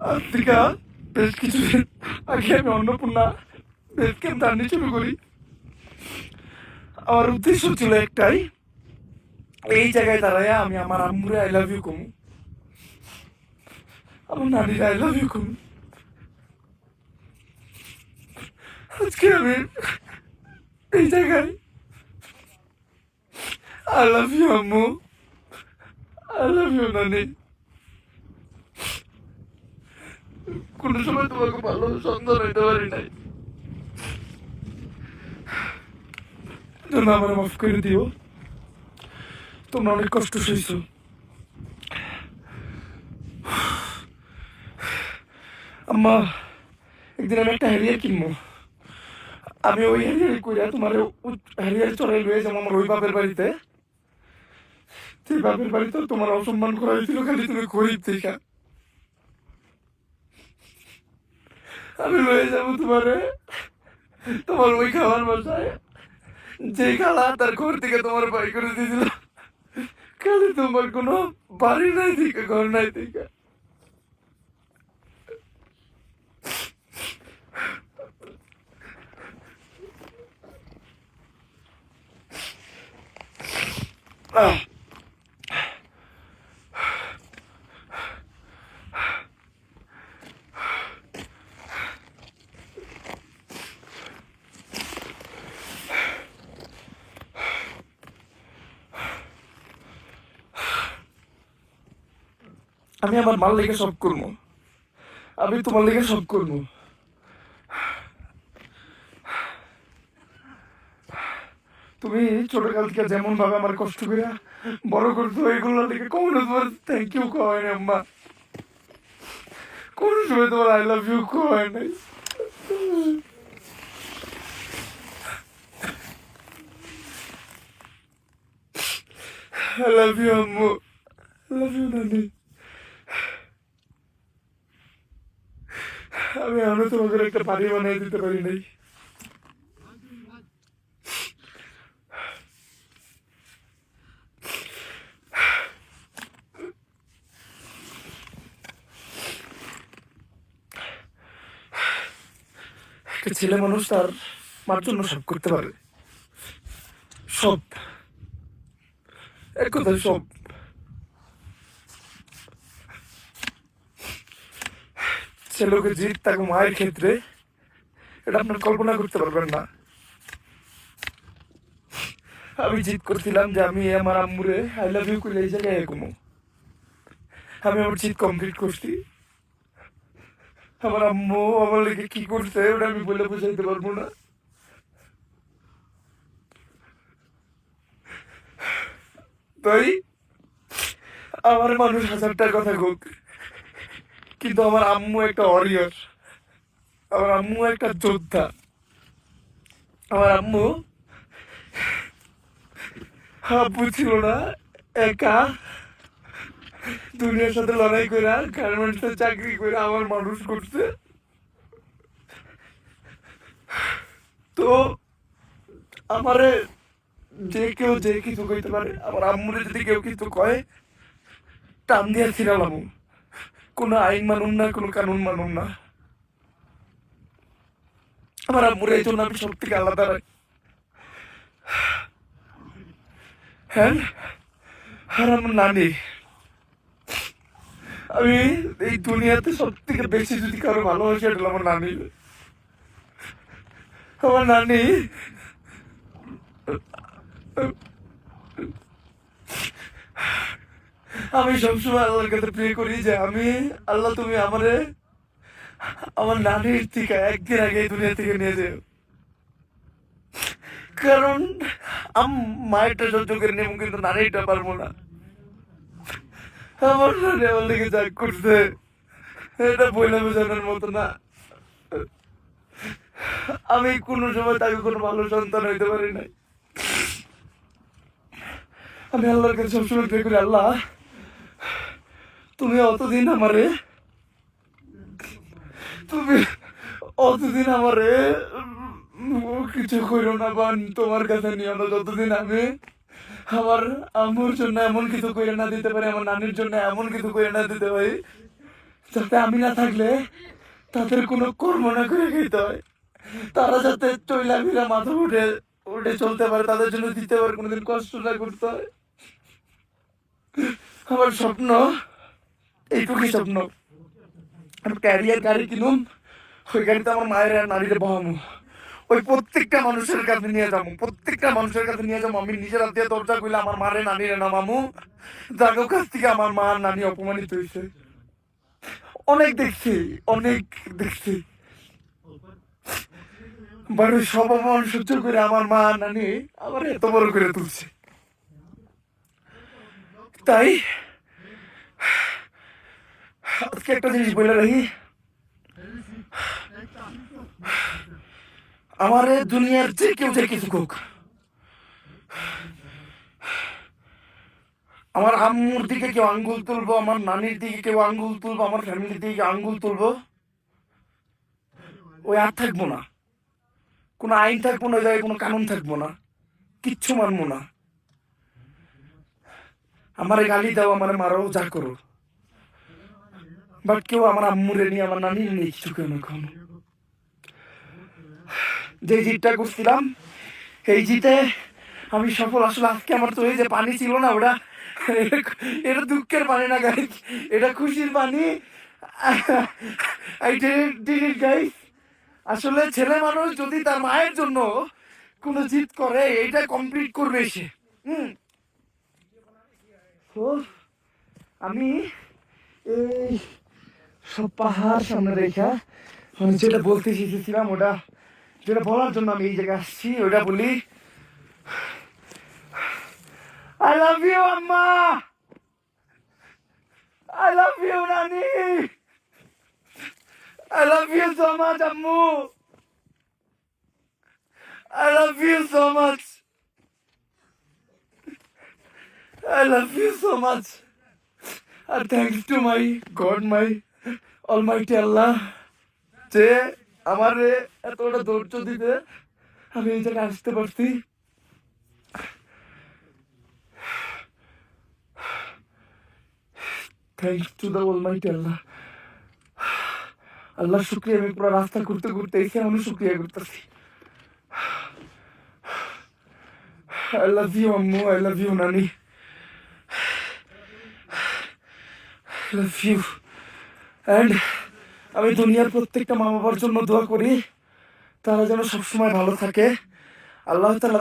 Africa, বেশ কিছুদিন আগে আমি অন্নপূর্ণা বেশ ক্যাম্প জার্নি শুরু করি আমার উদ্দেশ্য ছিল একটাই, এই জায়গায় দাঁড়ায় আমি আমার আম্মুরে আই লাভ ইউ কমু। আমার নানির আই লাভ ইউ কমু। আজকে আমি এই জায়গায় আই লাভ ইউ আম্মু। আই লাভ ইউ নানি। কোনো সময় তোমাকে ভালো সন্তান হইতে পারি নাই আমার মাফ করে দিও তোমরা অনেক কষ্ট সইছো আম্মা একদিন আমি একটা হ্যারিয়ার কিনবো আমি ওই হ্যারিয়ার কইরা তোমার হ্যারিয়ার চড়াই লয়ে যাব আমার ওই বাপের বাড়িতে সেই বাপের বাড়িতে তোমার অসম্মান করা হয়েছিল খালি তুমি গরিব দেখা আমি লয়ে যাব তোমারে তোমার ওই খাবার বাসায় যে খালা তার ঘর থেকে তোমার বাই করে দিয়েছিল খালি তোমার কোনো বাড়ি নাই থেকে ঘর নাই থেকে আহ আমি আমার মাল লেগে সব করব। আমি তোমার লেগে সব করব। তুমি ছোটকাল থেকে যেমন ভাবে আমার কষ্ট করে বড় করতো এগুলো লেগে কখনো তোমার থ্যাংক ইউ কয় না আম্মা। কোন সময় তোমার আই লাভ ইউ কয় নাই। I love you, আম্মু। I love you, নানি। আমি এখনও তোমাকে একটা বাড়ি বানিয়ে দিতে পারি নাই। একটা ছেলে মানুষ তার মার জন্য সব করতে পারে। সব। এক কথায় সব। ছেলেকে জিত তাকে মায়ের ক্ষেত্রে, এটা আপনার কল্পনা করতে পারবেন না। আমি জিত করছিলাম যে আমি আমার আম্মুরে আই লাভ ইউ করে এই জায়গায় এগোমো আমি আমার জিত কমপ্লিট করছি। আমার আম্মু আমার লেগে কি করছে, ওটা আমি বলে বোঝাইতে পারব না। তাই, আমার মানুষ হাজারটার কথা হোক কিন্তু আমার আম্মু একটা অরিয়র আমার আম্মু একটা যোদ্ধা। আমার আম্মু আব্বু ছিল না, একা। দুনিয়ার সাথে লড়াই করে গার্মেন্টসে চাকরি করে আমার মানুষ করছে। তো আমারে যে কেউ যে কিছু কইতে পারে, আমার আম্মুরে যদি কেউ কিছু কয়, টান দিয়া ছিড়ালাম কোনো আইন মানুন না, কোনো কানুন মানুন না। আমার আম্মুরে এই জন্য আমি সব থেকে আলাদা হ্যাঁ? আর আমার নানি। আমি এই দুনিয়াতে সব থেকে বেশি যদি কারও ভালোবাসি, এটা আমার নানি। আমার নানি আমি সবসময় আল্লাহর কাছে প্রে করি যে আমি, আল্লাহ তুমি আমারে, আমার নানির থেকে একদিন আগে দুনিয়া থেকে নিয়ে যাও। কারণ, আম, মায়েরটা সহ্য করে নেব, কিন্তু নানিটা পারব না। আমার নানি আমার লেগে যা করছে, এটা বইলে বোঝানোর মতো না। আমি কোনো সময় তাকে কোনো ভালো সন্তান হইতে পারি নাই। আমি আল্লাহর কাছে সবসময় প্রে করি, আল্লাহ তুমি অতদিন আমারে তুমি অতদিন আমারে কিছু করো না বা তোমার কাছে নিও না যতদিন আমি আমার আম্মুর জন্য এমন কিছু করে না দিতে পারি, আমার নানির জন্য এমন কিছু করে না দিতে পারি, যাতে আমি না থাকলে তাদের কোনো কর্ম না করে খেতে হয়। তারা যাতে চইলা ফিরা মাথা উঠে উঠে চলতে পারে, তাদের জন্য দিতে পারে, কোনোদিন কষ্ট না করতে হয়। আমার স্বপ্ন এইটুকুই স্বপ্ন। আমি ক্যারিয়ার গাড়ি কিনুম ওই গাড়িতে আমার মায়ের আর নারীরে বহামু। ওই প্রত্যেকটা মানুষের কাছে নিয়ে যাব, প্রত্যেকটা মানুষের কাছে নিয়ে যাব। আমি নিজের হাত দরজা কইলে আমার মারে নানিরে নামামু। যাদের কাছ থেকে আমার মা নানি অপমানিত হয়েছে। অনেক দেখছি অনেক দেখছি। বড় সব অপমান সহ্য করে আমার মা নানি আমার এত বড় করে তুলছে। তাই আজকে একটা জিনিস বলে রাখি। আমার দুনিয়ার যে কেউ যে কিছু হোক আমার আম্মুর দিকে কেউ আঙ্গুল তুলবো, আমার নানির দিকে কেউ আঙ্গুল তুলবো, আমার ফ্যামিলির দিকে আঙ্গুল তুলবো, ওই আর থাকব না। কোনো আইন থাকব না, ওই জায়গায় কোনো কানুন থাকব না। কিচ্ছু মানবো না। আমারে গালি দাও, আমার মারো, যা করো। বাট কেউ আমার আম্মুরে নিয়ে আমার নানি নিয়ে কিছু কেন কখনো যে জিতটা করছিলাম, এই জিতে আমি সফল। আসলে আজকে আমার তো এই যে পানি ছিল না, ওটা এটা দুঃখের পানি না গাই এটা খুশির পানি। আই ডিড আসলে ছেলে মানুষ যদি তার মায়ের জন্য কোনো জিত করে, এইটা কমপ্লিট করবে সে। হুম। আমি এই সব পাহাড় সামনে রেখা। আমি যেটা বলতে শিখেছিলাম ওটা। যেটা বলার জন্য আমি এই জায়গায় আসছি ওটা বলি আই লাভ ইউ আম্মা! আই লাভ ইউ নানি! I love you so much আম্মু! I love you so much I love you so much. And thanks to my God, my Almighty Allah যে আমার এতটা ধৈর্য দিতে আমি এই জায়গায় আসতে পারছি thanks to the almighty Allah Allah শুক্রিয়া আমি পুরো রাস্তা ঘুরতে ঘুরতে এসে আমি শুক্রিয়া করতেছি I love you, Ammu. I love you, Nani. I love you. And আমি দুনিয়ার প্রত্যেকটা মা বাবার জন্য দোয়া করি, তারা যেন সবসময় ভালো থাকে। আল্লাহ তালা